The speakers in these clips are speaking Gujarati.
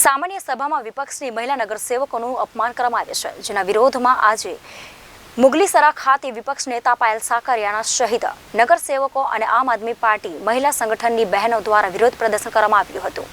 સામાન્ય સભામાં વિપક્ષની મહિલા નગરસેવકોનું અપમાન કરવામાં આવે છે, જેના વિરોધમાં આજે મુગલીસરા ખાતે વિપક્ષ નેતા પાયલ સાકરિયાના શહીદ નગરસેવકો અને આમ આદમી પાર્ટી મહિલા સંગઠનની બહેનો દ્વારા વિરોધ પ્રદર્શન કરવામાં આવ્યું હતું.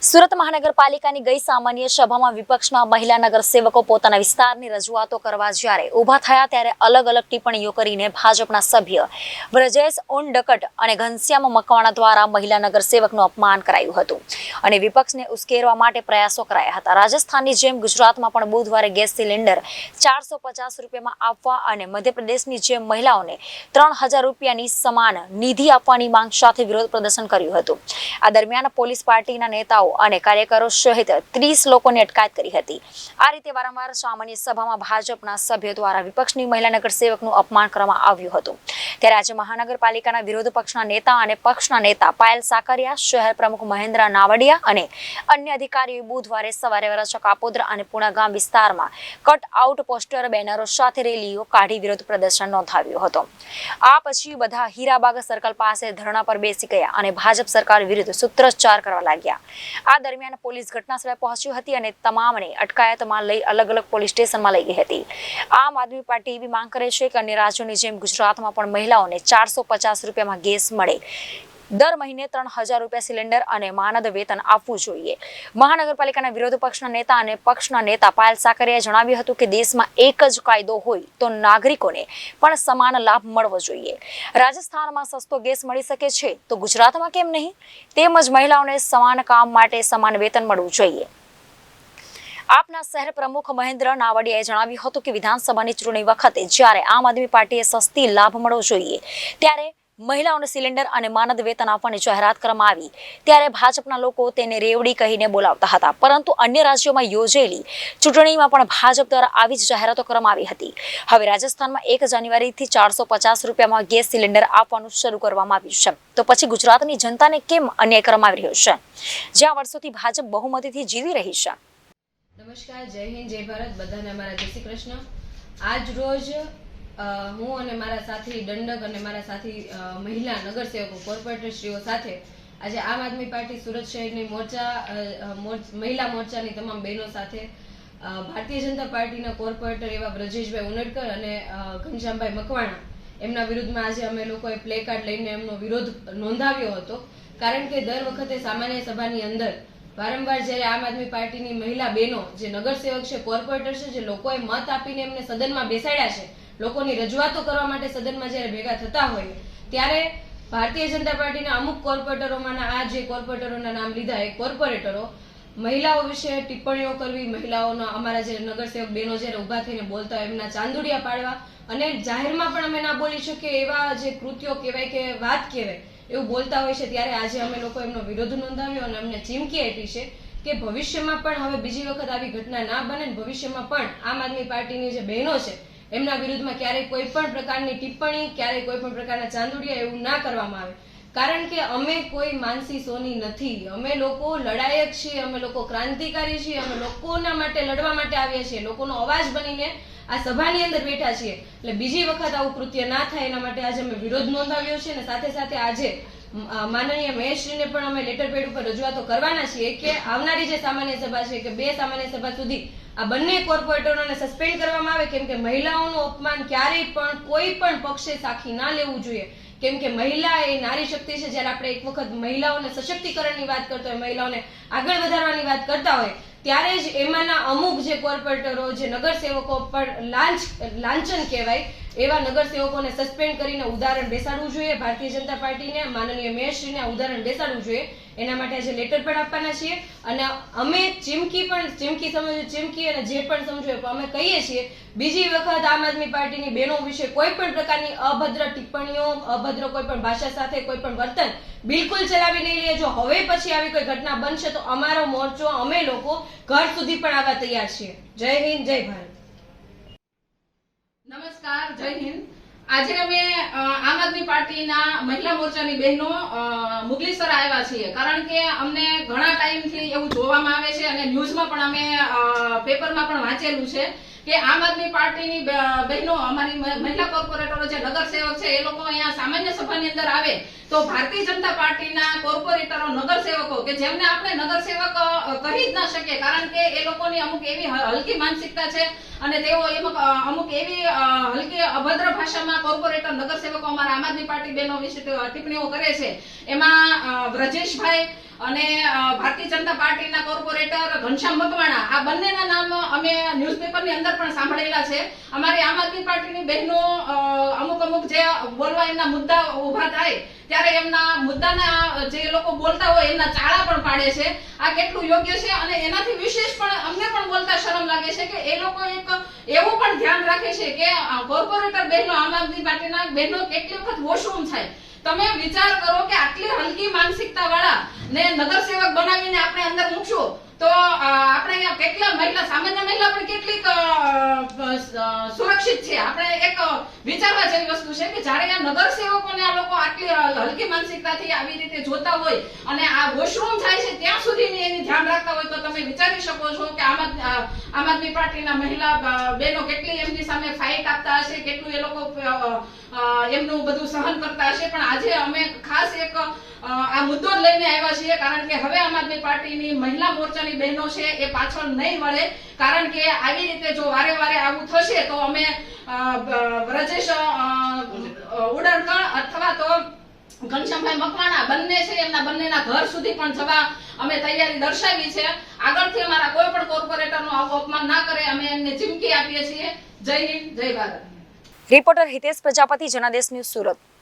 સુરત મહાનગરપાલિકાની ગઈ સામાન્ય સભામાં વિપક્ષના મહિલા નગરસેવકો પોતાના વિસ્તારની રજૂઆતો કરવા જ્યારે ઊભા થયા ત્યારે અલગ અલગ ટિપ્પણીઓ કરીને ભાજપના સભ્ય વ્રજેશ ઓનડકટ અને ઘનશ્યામ મકવાણા દ્વારા મહિલા નગરસેવકનું અપમાન કરાયું હતું. અને વિપક્ષને ઉશ્કેરવા માટે પ્રયાસો કરાયા હતા. રાજસ્થાનની જેમ ગુજરાતમાં પણ બુધવારે ગેસ સિલિન્ડર ચારસો પચાસ રૂપિયામાં આપવા અને મધ્યપ્રદેશની જેમ મહિલાઓને ત્રણ હજાર રૂપિયાની સમાન નિધિ આપવાની માંગ સાથે વિરોધ પ્રદર્શન કર્યું હતું. આ દરમિયાન પોલીસ પાર્ટીના નેતાઓ અને કાર્યકરો સહિત ત્રીસ લોકોની અટકાયત કરી હતી. આ રીતે વારંવાર સામાન્ય સભામાં ભાજપના સભ્યો દ્વારા વિપક્ષની મહિલા નગરસેવકનું અપમાન કરવામાં આવ્યું હતું. ત્યારે આજે મહાનગરપાલિકાના વિરોધ પક્ષના નેતા અને પક્ષના નેતા પાયલ સાકરિયા, શહેર પ્રમુખ મહેન્દ્ર નાવડિયા અને અન્ય અધિકારીઓ બુધવારે સવારે વરસ કાપોદ્રા અને પુણા ગામ વિસ્તારમાં કટ આઉટ પોસ્ટર, બેનરો સાથે રેલીઓ કાઢી વિરોધ પ્રદર્શન નોંધાવ્યો હતો. આ પછી બધા હીરાબાગ સર્કલ પાસે ધરણા પર બેસી ગયા અને ભાજપ સરકાર વિરુદ્ધ સૂત્રોચ્ચાર કરવા લાગ્યા. આ દરમિયાન પોલીસ ઘટના સ્થળે પહોંચી હતી અને તમામને અટકાયતમાં લઈ અલગ અલગ પોલીસ સ્ટેશનમાં લઈ ગઈ હતી. આમ આદમી પાર્ટી એવી માંગ કરે છે કે અન્ય રાજ્યોની જેમ ગુજરાતમાં પણ મહિલાઓને ચારસો પચાસ રૂપિયામાં ગેસ મળે. દર મહિને ત્રણ હજાર રૂપિયા સિલિન્ડર અને માનદ વેતન આપવું જોઈએ. મહાનગરપાલિકાના વિરોધ પક્ષના નેતા અને પક્ષના નેતા પાયલ સાકરિયાએ જણાવ્યું હતું કે દેશમાં એક જ કાયદો હોય તો નાગરિકોને પણ સમાન લાભ મળવો જોઈએ. રાજસ્થાનમાં સસ્તો ગેસ મળી શકે છે તો ગુજરાતમાં કેમ નહીં? તેમજ મહિલાઓને સમાન કામ માટે સમાન વેતન મળવું જોઈએ. આપના શહેર પ્રમુખ મહેન્દ્ર નાવડિયાએ જણાવ્યું હતું કે વિધાનસભાની ચૂંટણી વખતે જ્યારે આમ આદમી પાર્ટીએ સસ્તી લાભ મળવો જોઈએ, ત્યારે મહિલાઓને સિલિન્ડર અને માનદ વેતન આપવાની જાહેરાત કરવામાં આવી. ત્યારે ભાજપના લોકો તેને રેવડી કહીને બોલાવતા હતા. પરંતુ અન્ય રાજ્યોમાં યોજેલી ચૂંટણીમાં પણ ભાજપ દ્વારા આવી જ જાહેરાતો કરવામાં આવી હતી. હવે રાજસ્થાનમાં એક જાન્યુઆરીથી ચારસો પચાસ રૂપિયામાં ગેસ સિલિન્ડર આપવાનું શરૂ કરવામાં આવ્યું છે. તો પછી ગુજરાતની જનતાને કેમ અન્યાય કરવામાં આવી રહ્યો છે? જ્યાં વર્ષોથી ભાજપ બહુમતીથી જીવી રહી છે. નમસ્કાર, જય હિન્દ, જય ભારત. બધાને અમારા જય શ્રી કૃષ્ણ. આજ રોજ હું અને મારા સાથી દંડક અને મારા સાથી મહિલા નગરસેવકો કોર્પોરેટરશ્રીઓ સાથે આજે આમ આદમી પાર્ટી, સુરત શહેરની મોરચા મહિલા મોરચાની તમામ બહેનો સાથે ભારતીય જનતા પાર્ટીના કોર્પોરેટર એવા બ્રજેશભાઈ ઉનડકર અને ઘનશ્યામભાઈ મકવાણા, એમના વિરુદ્ધમાં આજે અમે લોકોએ પ્લે કાર્ડ લઈને એમનો વિરોધ નોંધાવ્યો હતો. કારણ કે દર વખતે સામાન્ય સભાની અંદર વારંવાર જ્યારે આમ આદમી પાર્ટીની મહિલા બહેનો, જે નગરસેવક છે કોર્પોરેટર છે, જે લોકોએ મત આપીને એમને સદનમાં બેસાડ્યા છે લોકોની રજૂઆતો કરવા માટે સદનમાં જ્યારે ભેગા થતા હોય, ત્યારે ભારતીય જનતા પાર્ટીના અમુક કોર્પોરેટરોમાંના આ જે કોર્પોરેટરોના નામ લીધા, એ કોર્પોરેટરો મહિલાઓ વિશે ટિપ્પણીઓ કરવી, મહિલાઓના અમારા જે નગરસેવક બહેનો જ્યારે ઊભા થઈને બોલતા હોય, એમના ચાંદુડિયા પાડવા અને જાહેરમાં પણ અમે ના બોલી શકીએ એવા જે કૃત્યો કહેવાય કે વાત કહેવાય, એવું બોલતા હોય છે, ત્યારે આજે અમે લોકો એમનો વિરોધ નોંધાવ્યો અને અમને ચીમકી આપી છે કે ભવિષ્યમાં પણ હવે બીજી વખત આવી ઘટના ના બને ભવિષ્યમાં પણ આમ આદમી પાર્ટીની જે બહેનો છે એમના વિરુદ્ધમાં ક્યારેય કોઈ પણ પ્રકારની ટિપ્પણી, ક્યારેય કોઈ પણ પ્રકારના ચાંદુડિયા એવું ના કરવામાં આવે. કારણ કે અમે કોઈ માનસી સોની નથી. અમે લોકો લડાયક છીએ, અમે લોકો ક્રાંતિકારી છીએ, અમે લોકોના માટે લડવા માટે આવ્યા છીએ, લોકોનો અવાજ બનીને આ સભાની અંદર બેઠા છીએ. એટલે બીજી વખત આવું કૃત્ય ના થાય એના માટે આજે અમે વિરોધ નોંધાવ્યો છે અને સાથે સાથે આજે માનનીય મહેશ્રીને પણ અમે લેટર પેડ ઉપર રજૂઆતો કરવાના છીએ કે આવનારી જે સામાન્ય સભા છે કે બે સામાન્ય સભા સુધી આ બંને કોર્પોરેટરોને સસ્પેન્ડ કરવામાં આવે, કેમ કે મહિલાઓનું અપમાન ક્યારેય પણ કોઈ પણ પક્ષે સાખી ના લેવું જોઈએ. કેમ કે મહિલા એ નારી શક્તિ છે, જ્યારે આપણે એક વખત મહિલાઓને સશક્તિકરણની વાત કરતા હોય, મહિલાઓને આગળ વધારવાની વાત કરતા હોય, ત્યારે જ એમાંના અમુક જે કોર્પોરેટરો, જે નગરસેવકો પર લાંચ, લાંચન કહેવાય એવા નગરસેવકોને સસ્પેન્ડ કરીને ઉદાહરણ બેસાડવું જોઈએ. ભારતીય જનતા પાર્ટીને, માનનીય મેયરશ્રીને ઉદાહરણ બેસાડવું જોઈએ. એના માટે આજે લેટર પણ આપવાના છીએ. અને અમે ચીમકી પણ, ચીમકી સમજો, ચીમકી અને જે પણ સમજો અમે કહીએ છીએ, બીજી વખત આમ આદમી પાર્ટીની બહેનો વિશે કોઈ પણ પ્રકારની અભદ્ર ટિપ્પણીઓ, અભદ્ર કોઈ પણ ભાષા સાથે કોઈ પણ વર્તન બિલકુલ ચલાવી નહીં લઈએ જો હવે પછી આવી કોઈ ઘટના બનશે તો અમારો મોરચો, અમે લોકો ઘર સુધી પણ આવવા તૈયાર છીએ. જય હિન્દ, જય ભારત. આજે અમે આમ આદમી પાર્ટીના મહિલા મોરચાની બહેનો મુગલીસર આવ્યા છીએ. કારણ કે અમને ઘણા ટાઈમથી એવું જોવામાં આવે છે અને ન્યૂઝમાં પણ અમે પેપરમાં પણ વાંચેલું છે કે આમ આદમી પાર્ટીની બહેનો અમારી મહિલા કોર્પોરેટરો જે નગર સેવક છે, એ લોકો અહીંયા સામાન્ય સભાની અંદર આવે તો ભારતીય જનતા પાર્ટીના કોર્પોરેટરો, નગર સેવકો કે જેમને આપણે નગર સેવક કહી જ ના શકે, કારણ કે એ લોકોની અમુક એવી હલકી માનસિકતા છે અને તેઓ અમુક એવી હલકી અભદ્ર ભાષામાં કોર્પોરેટર નગરસેવકો અમારા આમ આદમી પાર્ટી બહેનો વિશે ટિપ્પણીઓ કરે છે. એમાં વ્રજેશભાઈ અને ભારતીય જનતા પાર્ટીના કોર્પોરેટર ઘનશ્યામ મકવાણા, આ બંનેના નામ અમે ન્યૂઝપેપરની અંદર પણ સાંભળેલા છે. અમારી આમ આદમી પાર્ટીની બહેનો અમુક અમુક જે બોલવા એમના મુદ્દા ઊભા થાય, ત્યારે એમના મુદ્દાના જે લોકો બોલતા હોય એમના ચાળા પણ પાડે છે. આ કેટલું યોગ્ય છે અને એનાથી વિશેષ પણ અમને પણ બોલતા શરમ લાગે છે કે એ લોકો એક એવું પણ ધ્યાન રાખે છે કે કોર્પોરેટર બહેનો, આમ આદમી પાર્ટીના બહેનો કેટલી વખત વોશરૂમ થાય. તમે વિચાર કરો કે આટલી હલકી માનસિકતા વાળા ને નગર સેવક બનાવીને આપણે અંદર મૂકશું, તો આપણે અહીંયા કેટલા મહિલા, સામાન્ય મહિલા પણ કેટલીક સુરક્ષિત છે. આપણે એક વિચારવા જેવી વસ્તુ છે કે જ્યારે આ નગર સેવકોને આ લોકો આટલી હલકી માનસિકતાથી આવી રીતે જોતા હોય અને આ વોશરૂમ થાય છે, ત્યાં સુધી એની ધ્યાન રાખતા હોય, તો તમે વિચારી શકો છો કે આમ આદમી પાર્ટીના મહિલા બહેનો કેટલી એમની સામે ફાઇટ આપતા હશે કેટલું એ લોકો એમનું બધું સહન કરતા હશે. પણ આજે અમે ખાસ એક આ મુદ્દો જ લઈને આવ્યા છીએ કારણ કે હવે આમ આદમી પાર્ટીની મહિલા મોરચાની બહેનો છે એ પાછળ નહીં વળે. કારણ કે આવી રીતે જો વારે વારે આવું થશે તો અમે અ, અ, અથવા તો ઘનશ્યામભાઈ મકવાણા બંને છે એમના બંનેના ઘર સુધી પણ જવા અમે તૈયારી દર્શાવી છે આગળથી અમારા કોઈ પણ કોર્પોરેટરનું આવું અપમાન ના કરે, અમે એમને ચીમકી આપીએ છીએ. જય હિન્દ, જય Bharat. Reporter Hitesh Prajapati, Janadesh news Surat.